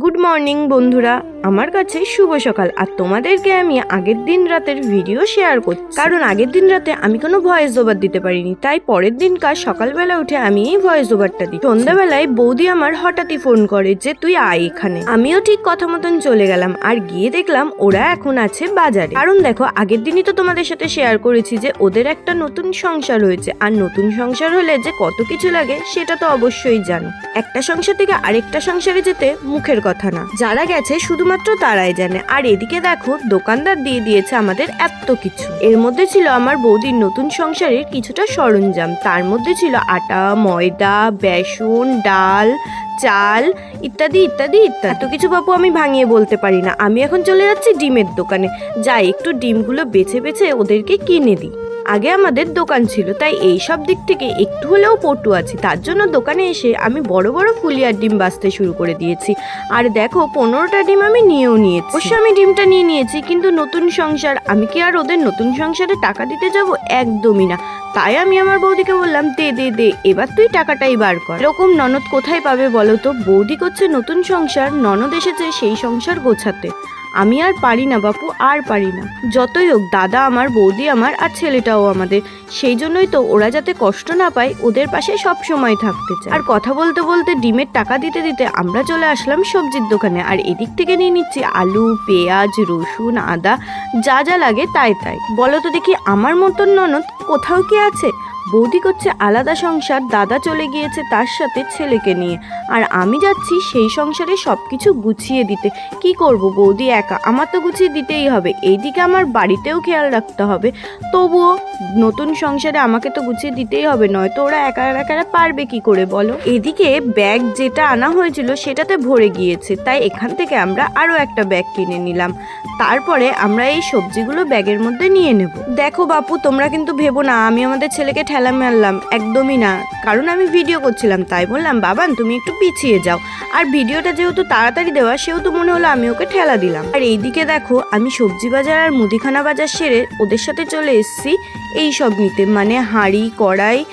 Good morning বন্ধুরা। আমার কাছে শুভ সকাল। আর তোমাদেরকে আমি আগের দিন রাতের ভিডিও শেয়ার করছি। কারণ আগের দিন রাতে আমি কোনো ভয়েস ওভার দিতে পারিনি। তাই পরের দিনকার সকালবেলা উঠে আমি এই ভয়েস ওভারটা দিই সন্ধ্যাবেলায় বৌদি আমার হঠাৎই ফোন করে যে, তুই আয় এখানে। আমিও ঠিক কথা মতন চলে গেলাম। আর গিয়ে দেখলাম ওরা এখন আছে বাজারে। কারণ দেখো, আগের দিনই তো তোমাদের সাথে শেয়ার করেছি যে, ওদের একটা নতুন সংসার হয়েছে। আর নতুন সংসার হলে যে কত কিছু লাগে, সেটা তো অবশ্যই জানো। একটা সংসার থেকে আরেকটা সংসারে যেতে মুখের কথা না। যারা গেছে, শুধুমাত্র তারাই জানে। আর এদিকে দেখো, দোকানদার দিয়ে দিয়েছে আমাদের এত কিছু। এর মধ্যে ছিল আমার বৌদির নতুন সংসারের কিছুটা সরঞ্জাম। তার মধ্যে ছিল আটা, ময়দা, বেসন, ডাল, চাল ইত্যাদি ইত্যাদি ইত্যাদি। এত কিছু বাপু আমি ভাঙিয়ে বলতে পারি না। আমি এখন চলে যাচ্ছি ডিমের দোকানে। যাই, একটু ডিমগুলো বেছে বেছে ওদেরকে কিনে দিই। আগে আমাদের দোকান ছিল, তাই এই সব দিক থেকে একটু হলেও পটু আছি। তার জন্য দোকানে এসে আমি বড় বড় ফুলিয়ার ডিম বাঁচতে শুরু করে দিয়েছি। আর দেখো, পনেরোটা ডিম আমি নিয়েও নিয়েছি। অবশ্য আমি ডিমটা নিয়ে নিয়েছি, কিন্তু নতুন সংসার, আমি কি আর ওদের নতুন সংসারে টাকা দিতে যাব? একদমই না। তাই আমি আমার বৌদিকে বললাম, দে দে দে, এবার তুই টাকাটাই বার কর। এরকম ননদ কোথায় পাবে বলো তো? বৌদি করছে নতুন সংসার, ননদ এসেছে সেই সংসার গোছাতে। আমি আর পারি না, বাপু, আর পারি না। যতই হোক, দাদা আমার, বৌদি আমার, আর ছেলেটাও আমাদের। সেই জন্যই তো ওরা যাতে কষ্ট না পায়, ওদের পাশে সব সময় থাকতে চায়। আর কথা বলতে বলতে ডিমের টাকা দিতে দিতে আমরা চলে আসলাম সবজির দোকানে। আর এদিক থেকে নিয়ে নিচ্ছি আলু, পেঁয়াজ, রসুন, আদা, যা যা লাগে তাই তাই। বলো তো দেখি, আমার মতন ননদ কোথাও কি আছে? বৌদি করছে আলাদা সংসার, দাদা চলে গিয়েছে তার সাথে ছেলেকে নিয়ে। আর আমি যাচ্ছি সেই সংসারে সব কিছু গুছিয়ে দিতে। কি করব বৌদি একা? আমার তো গুছিয়ে দিতেই হবে। এইদিকে আমার বাড়িতেও খেয়াল রাখতে হবে। তবুও নতুন সংসারে আমাকে তো গুছিয়ে দিতেই হবে, নয়তো ওরা একা একা পারবে কি করে বলো? এদিকে ব্যাগ যেটা আনা হয়েছিল সেটাতে ভরে গিয়েছে, তাই এখান থেকে আমরা আরও একটা ব্যাগ কিনে নিলাম। তারপরে আমরা এই সবজিগুলো ব্যাগের মধ্যে নিয়ে নেব। দেখো বাপু, তোমরা কিন্তু ভেবো না, আমি আমাদের ছেলেকে ঠেলা মারলাম, একদমই না। কারণ আমি ভিডিও করছিলাম, তাই বললাম, বাবান, তুমি একটু পিছিয়ে যাও। আর ভিডিওটা যেহেতু তাড়াতাড়ি দেওয়া, সেহেতু মনে হলো আমি ওকে ঠেলা দিলাম। আর এইদিকে দেখো, আমি সবজি বাজার আর মুদিখানা বাজার সেরে ওদের সাথে চলে এসেছি। এই সব নিতে মানে হাঁড়ি কড়াই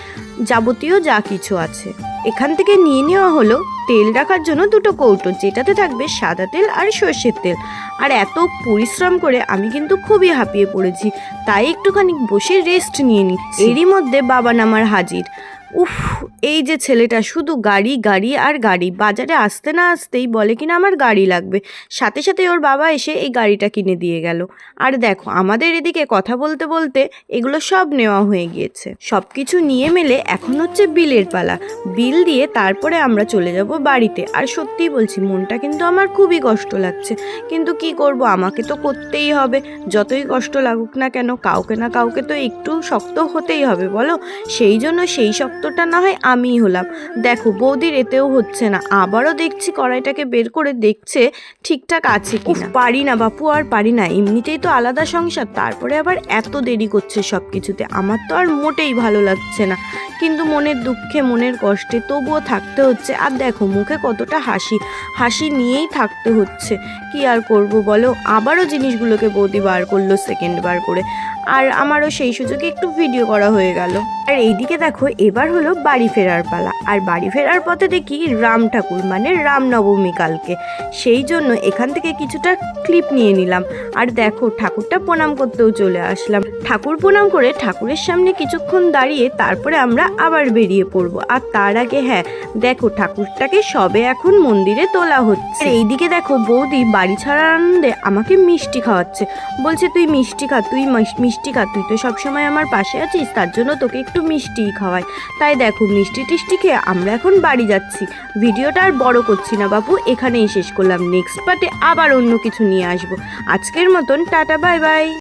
যাবতীয় যা কিছু আছে। এখান থেকে নিয়ে নেওয়া হলো তেল রাখার জন্য দুটো কৌটো যেটাতে থাকবে সাদা তেল আর সর্ষের তেল। আর এত পরিশ্রম করে আমি কিন্তু খুবই হাঁপিয়ে পড়েছি। তাই একটুখানি বসে রেস্ট নিয়ে নিচ্ছি। এরই মধ্যে বাবা নামার হাজির। উফ, এই যে ছেলেটা শুধু গাড়ি গাড়ি আর গাড়ি। বাজারে আসতে না আসতেই বলে কিনা আমার গাড়ি লাগবে। সাথে সাথে ওর বাবা এসে এই গাড়িটা কিনে দিয়ে গেল। আর দেখো, আমাদের এদিকে কথা বলতে বলতে এগুলো সব নেওয়া হয়ে গিয়েছে। সব কিছু নিয়ে মেলে এখন হচ্ছে বিলের পালা। বিল দিয়ে তারপরে আমরা চলে যাব বাড়িতে। আর সত্যিই বলছি, মনটা কিন্তু আমার খুবই কষ্ট লাগছে। কিন্তু কি করব, আমাকে তো করতেই হবে। যতই কষ্ট লাগুক না কেন, কাউকে না কাউকে তো একটু শক্ত হতেই হবে, বলো? সেই জন্য সেই শক্তটা না হয় আমিই হলাম। দেখো, বৌদির এতেও হচ্ছে না। আবারও দেখছি কড়াইটাকে বের করে দেখছে ঠিকঠাক আছে কি পারি না বাপু, আর পারি না। এমনিতেই তো আলাদা সংসার, তারপরে আবার এত দেরি করছে সব কিছুতে আমার তো আর মোটেই ভালো লাগছে না। কিন্তু মনের দুঃখে, মনের কষ্টে তবুও থাকতে হচ্ছে। আর দেখো, মুখে কতটা হাসি। হাসি নিয়েই থাকতে হচ্ছে। কি আর করব বলো? আবারও জিনিসগুলোকে বৌদি বার করল সেকেন্ড বার করে। আর আমারও সেই সুযোগে একটু ভিডিও করা হয়ে গেল। আর এইদিকে দেখো, এবার হলো বাড়ি ফেরার পালা। আর বাড়ি ফেরার পথে দেখি রাম ঠাকুর মানে রামনবমী কালকে। সেই জন্য এখান থেকে কিছুটা ক্লিপ নিয়ে নিলাম। আর দেখো, ঠাকুরটা প্রণাম করতেও চলে আসলাম। ঠাকুর প্রণাম করে ঠাকুরের সামনে কিছুক্ষণ দাঁড়িয়ে তারপরে আমরা আবার বেরিয়ে পড়ব। আর তার আগে হ্যাঁ দেখো, ঠাকুরটাকে সবে এখন মন্দিরে তোলা হচ্ছে। আর এইদিকে দেখো, বৌদি বাড়ি ছাড়ার আনন্দে আমাকে মিষ্টি খাওয়াচ্ছে। বলছে, তুই মিষ্টি খা, তুই মিষ্টি খা, তুই তো সবসময় আমার পাশে আছিস, তার জন্য তোকে একটু মিষ্টিই খাওয়াই। তাই দেখো, মিষ্টি টিষ্টি খেয়ে আমরা এখন বাড়ি যাচ্ছি। ভিডিওটা আর বড় করছি না বাবু এখানেই শেষ করলাম। নেক্সট পার্টে আবার অন্য কিছু নিয়ে আসব। মতন টাটা বাই বাই।